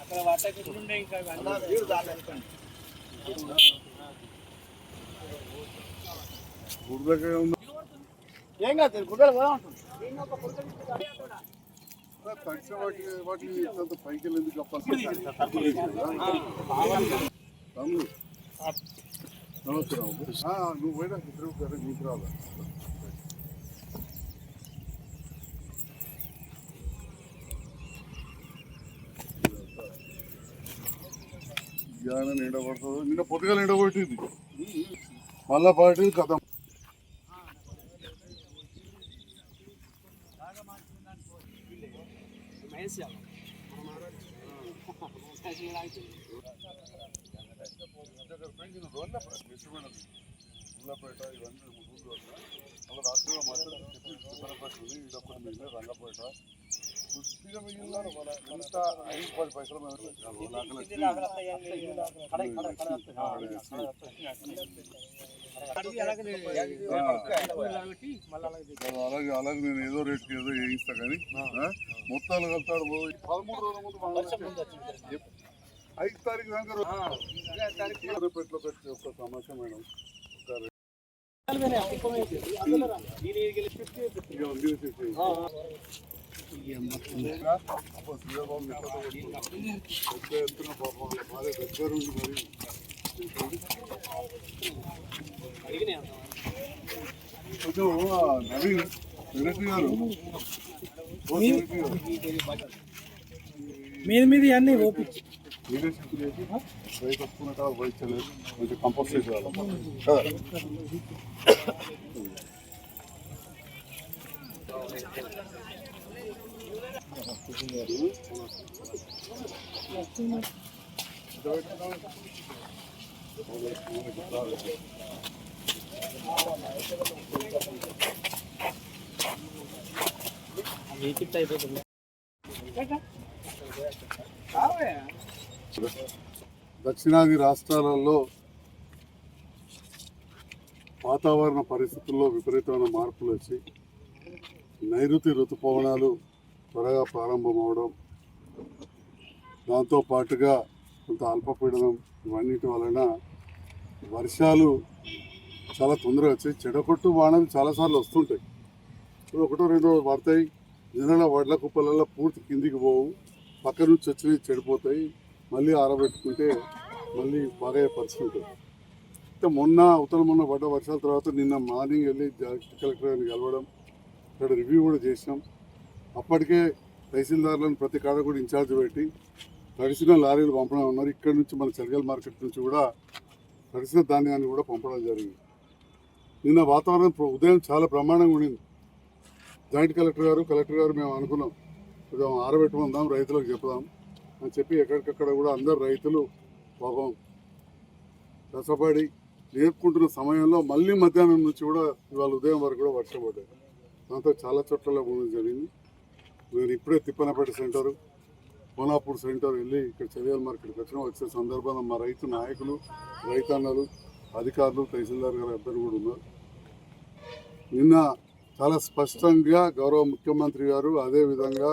అక్కడ పట్టకుంటుండే ఇంకా ఏం కాదు గుడ్డలు పోదా ఉంటుంది. తడిసిన వాటి వాటిని ఇంత పైకి వెళ్ళి ఎందుకు కప్పాలి తమ్ముడు నమస్కారం ఆ, నువ్వు పోయినా ఇద్దరు నీకు రాదా జ్ఞానం నిండబడుతుంది నిన్న పొద్దుగా ఎండబట్టింది మళ్ళా పాటి కథ. రంగపేట ఇవన్నీ ఊళ్ళు అలా రాత్రిలో మాత్రం రంగపేట అలాగే అలాగే నేను ఏదో రేట్కి ఏదో వేయిస్తా కానీ? మొత్తాలు కలుతాడు పదమూడు రోజుల ముందు ఐదు తారీఖు దాకా రో- పెట్లో పెట్టి ఒక సమస్య మేడం ఒక రే- ఇక వదిలేసేసి. ఇంకా అప్పుడు శ్రీరాబాబు మిత్రతో పెట్టుకున్నాం. పెద్ద ఎత్తున పాపం వాళ్ళ భార్య దగ్గర ఉండి మరి కొంచెం ఆ, నవీన్ వెనక్కి గారు ఓ, వెనక్కి గారు. మీద మీద అన్ని ఓపించి లీడర్షిప్ చేసి రైతు వస్తున్నట్టు వహించలేదు కొంచెం కంపల్సరీ చేయాలి కదా అయిపోతుంది దక్షిణాది రాష్ట్రాలలో వాతావరణ పరిస్థితుల్లో విపరీతమైన మార్పులు వచ్చి నైరుతి ఋతుపవనాలు త్వరగా ప్రారంభమవడం దాంతో పాటుగా కొంత అల్పపీడనం ఇవన్నిటి వలన వర్షాలు చాలా తొందరగా వచ్చాయి. చెడగొట్టు వానలు చాలాసార్లు వస్తుంటాయి. ఇప్పుడు ఒకటో రెండో పడతాయి. నిన్న వడ్ల కుప్పలలో పూర్తి కిందికి పోవు. పక్క నుంచి వచ్చినవి చెడిపోతాయి. మళ్ళీ ఆరబెట్టుకుంటే మళ్ళీ బాగా పరిస్థితి ఉంటుంది. అయితే మొన్న అవతల మొన్న పడ్డ వర్షాల తర్వాత నిన్న మార్నింగ్ వెళ్ళి జాయింట్ కలెక్టర్ గారిని కలవడం ఇక్కడ రివ్యూ కూడా చేసినాం. అప్పటికే తహసీల్దార్లను ప్రతి కాడ కూడా ఇన్ఛార్జ్ పెట్టి తడిసిన లారీలు పంపడం ఉన్నారు. ఇక్కడ నుంచి మన చెరగల్ మార్కెట్ నుంచి కూడా తడిసిన ధాన్యాన్ని కూడా పంపడం జరిగింది. నిన్న వాతావరణం ఉదయం చాలా ప్రమాణంగా ఉండింది. జాయింట్ కలెక్టర్ గారు కలెక్టర్ గారు మేము అనుకున్నాం కొంచెం ఆరబెట్టుకుందాం రైతులకు చెప్దాం అని చెప్పి ఎక్కడికక్కడ కూడా అందరు రైతులు పాపం కష్టపడి నేర్పుకుంటున్న సమయంలో మళ్ళీ మధ్యాహ్నం నుంచి కూడా ఇవాళ ఉదయం వరకు కూడా వర్షం పడ్డాయి దాంతో చాలా చోట్ల జరిగింది. నేను ఇప్పుడే తిప్పనపేట సెంటర్ కోనాపూర్ సెంటర్ వెళ్ళి ఇక్కడ చర్యల మార్కెట్కి వచ్చిన వచ్చే సందర్భంలో మా రైతు నాయకులు రైతన్నలు అధికారులు తహసీల్దార్ గారు ఇద్దరు కూడా ఉన్నారు. నిన్న చాలా స్పష్టంగా గౌరవ ముఖ్యమంత్రి గారు అదేవిధంగా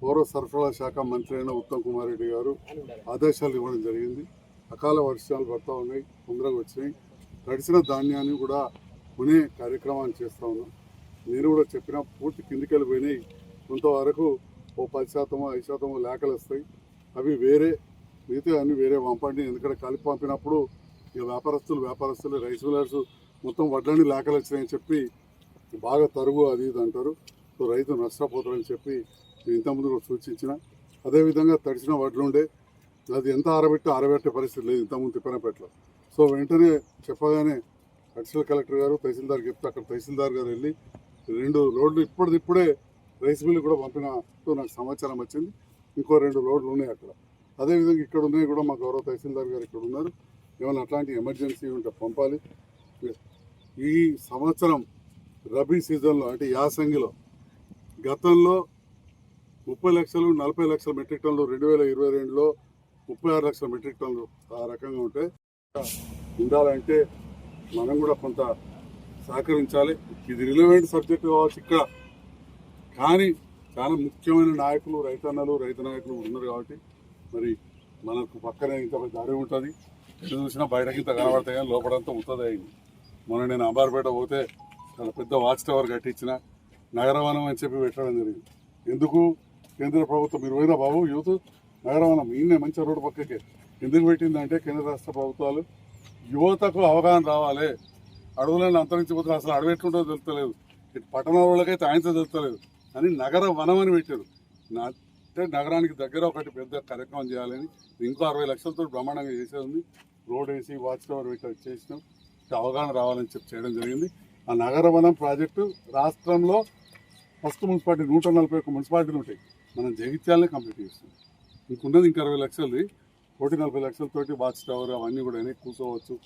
పౌర సరఫరా శాఖ మంత్రి అయిన ఉత్తమ్ కుమార్ రెడ్డి గారు ఆదేశాలు ఇవ్వడం జరిగింది. అకాల వర్షాలు పడతా ఉన్నాయి తొందరగా వచ్చినాయి. తడిసిన ధాన్యాన్ని కూడా కొనే కార్యక్రమాన్ని చేస్తూ ఉన్నాం. నేను కూడా చెప్పిన పూర్తి కిందికెళ్ళిపోయినాయి కొంతవరకు ఓ పది శాతమో ఐదు శాతమో లేఖలు వస్తాయి. అవి వేరే మిగతా అన్ని వేరే పంపండి ఎందుకంటే కలిపి పంపినప్పుడు ఇక వ్యాపారస్తులు వ్యాపారస్తులు రైస్ మిల్లర్స్ మొత్తం వడ్లని లేఖలు వచ్చినాయని చెప్పి బాగా తరుగు అది ఇది అంటారు. సో రైతు నష్టపోతారని చెప్పి నేను ఇంతకుముందు కూడా సూచించిన. అదేవిధంగా తడిచిన వడ్లు ఉండే అది ఎంత ఆరబెట్టి ఆరబెట్టే పరిస్థితి లేదు ఇంతకుముందు తిప్పనపేటలో సో వెంటనే చెప్పగానే అడిషనల్ కలెక్టర్ గారు తహసీల్దార్ చెప్తే అక్కడ తహసీల్దార్ గారు వెళ్ళి రెండు రోడ్లు ఇప్పటిదిప్పుడే రైస్ మిల్లు కూడా పంపినట్టు నాకు సమాచారం వచ్చింది. ఇంకో రెండు రోడ్లు ఉన్నాయి అక్కడ. అదేవిధంగా ఇక్కడ ఉన్నాయి కూడా మా గౌరవ తహసీల్దార్ గారు ఇక్కడ ఉన్నారు. ఏమైనా అట్లాంటి ఎమర్జెన్సీ ఉంటే పంపాలి. ఈ సంవత్సరం రబీ సీజన్లో అంటే యాసంగిలో గతంలో ముప్పై లక్షలు నలభై లక్షల మెట్రిక్ టన్నులు రెండు వేల ఇరవై రెండులో ముప్పై ఆరు లక్షల మెట్రిక్ టన్లు ఆ రకంగా ఉంటే ఉండాలంటే మనం కూడా కొంత సహకరించాలి. ఇది రిలవెంట్ సబ్జెక్ట్ కావచ్చు ఇక్కడ. కానీ చాలా ముఖ్యమైన నాయకులు రైతన్నలు రైతు నాయకులు ఉన్నారు కాబట్టి మరి మనకు పక్కనే ఇంత దారి ఉంటుంది. ఎటు చూసినా బయటకి ఇంత కనబడతాయి కానీ లోపలంతా ఉంటుంది అయింది మొన్న నేను అంబార్పేట పోతే చాలా పెద్ద వాచ్ టవర్ కట్టించిన. నగరవనం అని చెప్పి పెట్టడం జరిగింది. ఎందుకు? కేంద్ర ప్రభుత్వం మీరు పోయినా బాబు యూత్? నగరవనం ఈయనే మంచి రోడ్డు పక్కకే. ఎందుకు పెట్టిందంటే కేంద్ర రాష్ట్ర ప్రభుత్వాలు యువతకు అవగాహన రావాలి. అడవులను అంతరించిపోతే అసలు అడవి ఎట్లుంటుందో తెలుస్తలేదు. ఇటు పట్టణ వాళ్ళకైతే ఆయనతో తెలుస్తలేదు. అని నగర వనం అని పెట్టారు. నా- అంటే నగరానికి దగ్గర ఒకటి పెద్ద కార్యక్రమం చేయాలని ఇంకో అరవై లక్షలతో బ్రహ్మాండంగా చేసేది రోడ్ వేసి వాచ్ టవర్ పెట్టి చేసినాం అవగాహన రావాలని చెప్పి చేయడం జరిగింది. ఆ నగర వనం ప్రాజెక్టు రాష్ట్రంలో ఫస్ట్ మున్సిపాలిటీ నూట నలభై ఒక్క మున్సిపాలిటీలు ఉంటాయి. మనం జగిత్యాలనే కంప్లీట్ చేస్తాం. ఇంకున్నది ఇంకా అరవై లక్షలది. కోటి నలభై లక్షలతోటి వాచ్ టవర్ అవన్నీ కూడా అయినాయి. కూర్చోవచ్చు.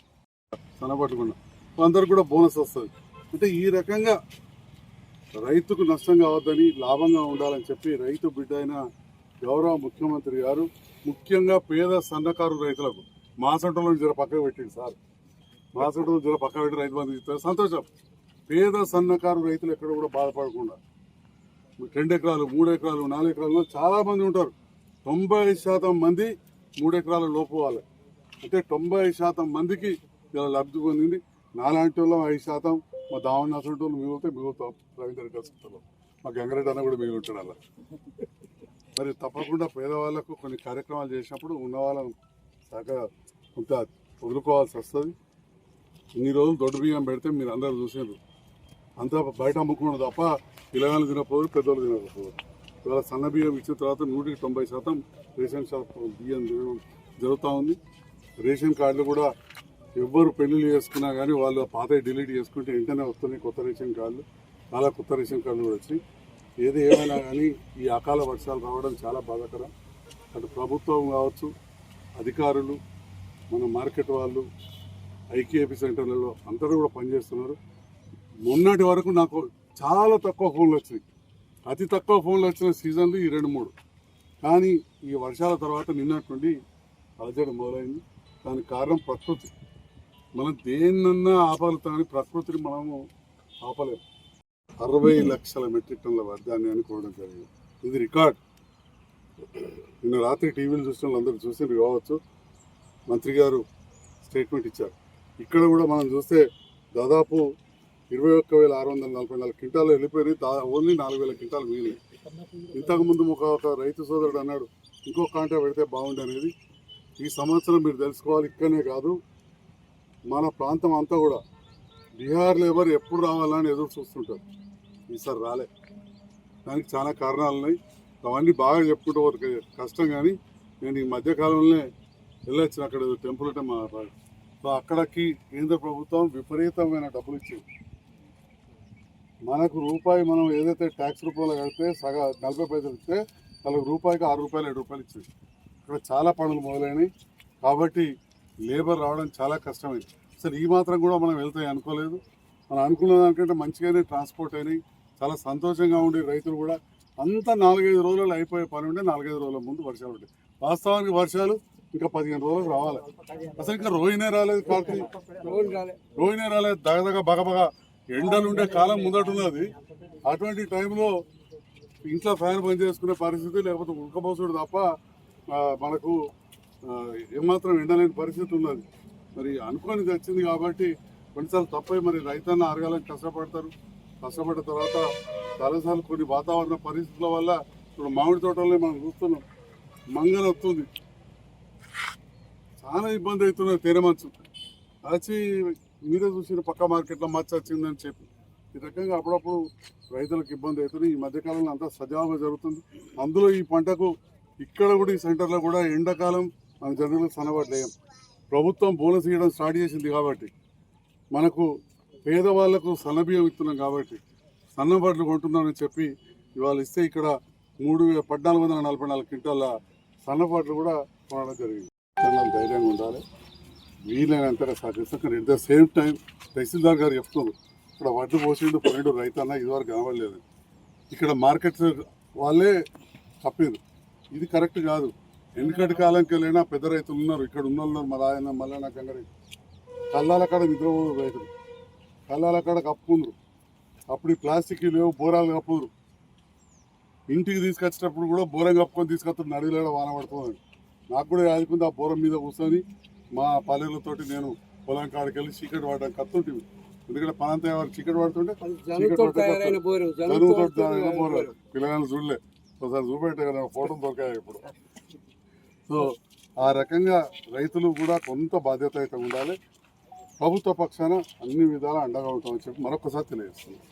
సనపట్టుకున్నాం అందరు కూడా బోనస్ వస్తుంది. అంటే ఈ రకంగా రైతుకు నష్టం కావద్దని లాభంగా ఉండాలని చెప్పి రైతు బిడ్డ అయిన గౌరవ ముఖ్యమంత్రి గారు ముఖ్యంగా పేద సన్నకారు రైతులకు మాసంటలో జర పక్కకు పెట్టింది సార్. మాసంటలో జర పక్క పెట్టి రైతు బంధు ఇస్తారు. సంతోషం. పేద సన్నకారు రైతులు ఎక్కడ కూడా బాధపడకుండా రెండు ఎకరాలు మూడు ఎకరాలు నాలుగు ఎకరాలు చాలామంది ఉంటారు. తొంభై శాతం మంది మూడు ఎకరాల లోపు వాళ్ళు. అంటే తొంభై శాతం మందికి ఇలా లబ్ధి పొందింది. నాలాంటి వాళ్ళం ఐదు శాతం మా దావణ అసలు వాళ్ళు మిగులుతే మిగులుతాం రవీంద్ర కలుసుకుంటాం మా గంగరెడ్డి అన్న కూడా మిగిలి అలా. మరి తప్పకుండా పేదవాళ్ళకు కొన్ని కార్యక్రమాలు చేసినప్పుడు ఉన్న వాళ్ళని శాఖ కొంత వదులుకోవాల్సి వస్తుంది. ఇన్ని రోజులు దొడ్డు బియ్యం పెడితే మీరు అందరూ చూసారు అంతా బయట అమ్ముకున్నాడు తప్ప పిల్లగాళ్ళు తినకపోదు పెద్దోళ్ళు తినకపోదు ఇవాళ సన్న బియ్యం ఇచ్చిన తర్వాత నూటికి తొంభై శాతం రేషన్ షాప్ బియ్యం జరుగుతూ ఉంది. రేషన్ కార్డులు కూడా ఎవ్వరు పెళ్ళిళ్ళు చేసుకున్నా కానీ వాళ్ళు పాత డిలీట్ చేసుకుంటే వెంటనే వస్తున్నాయి కొత్త రేషన్ కార్డులు. చాలా కొత్త రేషన్ కార్డులు కూడా వచ్చాయి ఏది ఏమైనా కానీ ఈ అకాల వర్షాలు రావడం చాలా బాధాకరం. అటు ప్రభుత్వం కావచ్చు అధికారులు మన మార్కెట్ వాళ్ళు ఐకేపీ సెంటర్లలో అందరూ కూడా పనిచేస్తున్నారు. మొన్నటి వరకు నాకు చాలా తక్కువ ఫోన్లు వచ్చినాయి. అతి తక్కువ ఫోన్లు వచ్చిన సీజన్లు ఈ రెండు మూడు. కానీ ఈ వర్షాల తర్వాత నిన్నటి నుండి అలజడి మొదలైంది. దానికి కారణం ప్రకృతి. మనం దేన్నన్నా ఆపాలి ప్రకృతిని మనము ఆపలేము అరవై లక్షల మెట్రిక్ టన్ల వర్ధాన్ని అనుకోవడం జరిగింది. ఇది రికార్డ్. నిన్న రాత్రి టీవీలు చూసిన వాళ్ళందరూ చూసి కావచ్చు. మంత్రి గారు స్టేట్మెంట్ ఇచ్చారు. ఇక్కడ కూడా మనం చూస్తే దాదాపు ఇరవై ఒక్క వేల ఆరు వందల నలభై నాలుగు క్వింటాలు వెళ్ళిపోయినాయి. దా ఓన్లీ నాలుగు వేల క్వింటాలు మిగిలినాయి. ఇంతకుముందు ఒక ఒక రైతు సోదరుడు అన్నాడు ఇంకో కాంటా పెడితే బాగుండు అనేది ఈ సంవత్సరం మీరు తెలుసుకోవాలి ఇక్కడనే కాదు. మన ప్రాంతం అంతా కూడా బీహార్ లేబర్ ఎప్పుడు రావాలని ఎదురు చూస్తుంటారు. ఈసారి రాలే. దానికి చాలా కారణాలు ఉన్నాయి. అవన్నీ బాగా చెప్పుకుంటూ వారికి కష్టం కానీ నేను ఈ మధ్యకాలంలోనే వెళ్ళొచ్చిన అక్కడ టెంపుల్ అంటే మా సో అక్కడికి కేంద్ర ప్రభుత్వం విపరీతమైన డబ్బులు ఇచ్చింది. మనకు రూపాయి మనం ఏదైతే ట్యాక్స్ రూపంలో కడితే సగ నలభై పైసలు ఇస్తే వాళ్ళకి రూపాయికి ఆరు రూపాయలు ఏడు రూపాయలు ఇచ్చింది. ఇక్కడ చాలా పనులు మొదలైనవి కాబట్టి లేబర్ రావడం చాలా కష్టమైంది. అసలు ఈ మాత్రం కూడా మనం వెళ్తాయి అనుకోలేదు. మనం అనుకున్న దానికంటే మంచిగానే ట్రాన్స్పోర్ట్ అయినాయి. చాలా సంతోషంగా ఉండే రైతులు కూడా అంతా నాలుగైదు రోజులు అయిపోయే పని ఉంటే నాలుగైదు రోజుల ముందు వర్షాలు ఉంటాయి వాస్తవానికి వర్షాలు ఇంకా పదిహేను రోజులకు రావాలి. అసలు ఇంకా రోహినే రాలేదు కార్తీక్ రోహినే రాలేదు దగదగ బగబగ. ఎండలు ఉండే కాలం ముందటున్నది. అటువంటి టైంలో ఇంట్లో ఫ్యాన్ పని చేసుకునే పరిస్థితి లేకపోతే ఉడకపోసుడు తప్ప మనకు ఏమాత్రం ఎండలేని పరిస్థితి ఉన్నది. మరి అనుకోని వచ్చింది కాబట్టి కొన్నిసార్లు తప్పై మరి రైతన్న అరగాలని కష్టపడతారు. కష్టపడిన తర్వాత చాలాసార్లు కొన్ని వాతావరణ పరిస్థితుల వల్ల ఇప్పుడు మామిడి తోటలనే మనం చూస్తున్నాం. మంగళ వస్తుంది. చాలా ఇబ్బంది అవుతున్నది తేనె మంచు వచ్చి మీరే చూసిన పక్క మార్కెట్లో మచ్చ వచ్చిందని చెప్పి. ఈ రకంగా అప్పుడప్పుడు రైతులకు ఇబ్బంది అవుతుంది. ఈ మధ్యకాలంలో అంతా సజావుగా జరుగుతుంది. అందులో ఈ పంటకు ఇక్కడ కూడా ఈ సెంటర్లో కూడా ఎండాకాలం మన జనరల్ సనబడలేం ప్రభుత్వం బోనస్ ఇవ్వడం స్టార్ట్ చేసింది కాబట్టి మనకు పేదవాళ్ళకు సన్నబియ్యం ఇస్తున్నాం కాబట్టి సన్నబడ్లు కొంటున్నామని చెప్పి ఇవాళ ఇస్తే ఇక్కడ మూడు పద్నాలుగు వందల నలభై నాలుగు క్వింటాల సన్నబడ్లు కూడా కొనడం జరిగింది. ధైర్యంగా ఉండాలి. వీలైనంతగా సాధిస్తాం కానీ ఎట్ ద సేమ్ టైం తహసీల్దార్ గారు చెప్తున్నారు. ఇక్కడ వడ్లు పోసిండు పోయిండు రైతు అన్న ఇదివరకు కనబడలేదు. ఇక్కడ మార్కెట్ వాళ్ళే తప్పింది ఇది కరెక్ట్ కాదు. ఎందుకంటే కాలంకి వెళ్ళినా పెద్ద రైతులు ఉన్నారు. ఇక్కడ ఉన్న ఉన్నారు. మా ఆయన మల్లన్న గంగరి కళ్ళాల కాడ నిద్రపోదు రైతులు. కళ్ళాల కాడ కప్పుకుందరు. అప్పుడు ఈ ప్లాస్టిక్ లేవు బోరాలు కప్పుదురు ఇంటికి తీసుకొచ్చేటప్పుడు కూడా బోరం కప్పుకొని తీసుకొస్తాడు నడిలో వాన పడుతుంది. నాకు కూడా యాదుకుంది ఆ బోరం మీద కూర్చొని మా పల్లెలతోటి నేను పొలం కాడికి వెళ్ళి చీకటి పడడానికి కత్తుంటివి ఎందుకంటే పనంతా ఎవరు చీకటి పడుతుంటే జనువుతో పిల్లగాళ్ళు చూడలే. ఒకసారి చూపెట్టే కదా ఫోటో దొరికాయి ఇప్పుడు? సో ఆ రకంగా రైతులు కూడా కొంత బాధ్యత అయితే ఉండాలి. ప్రభుత్వ పక్షాన అన్ని విధాలా అండగా ఉంటామని చెప్పి మరొకసారి తెలియజేస్తున్నాం.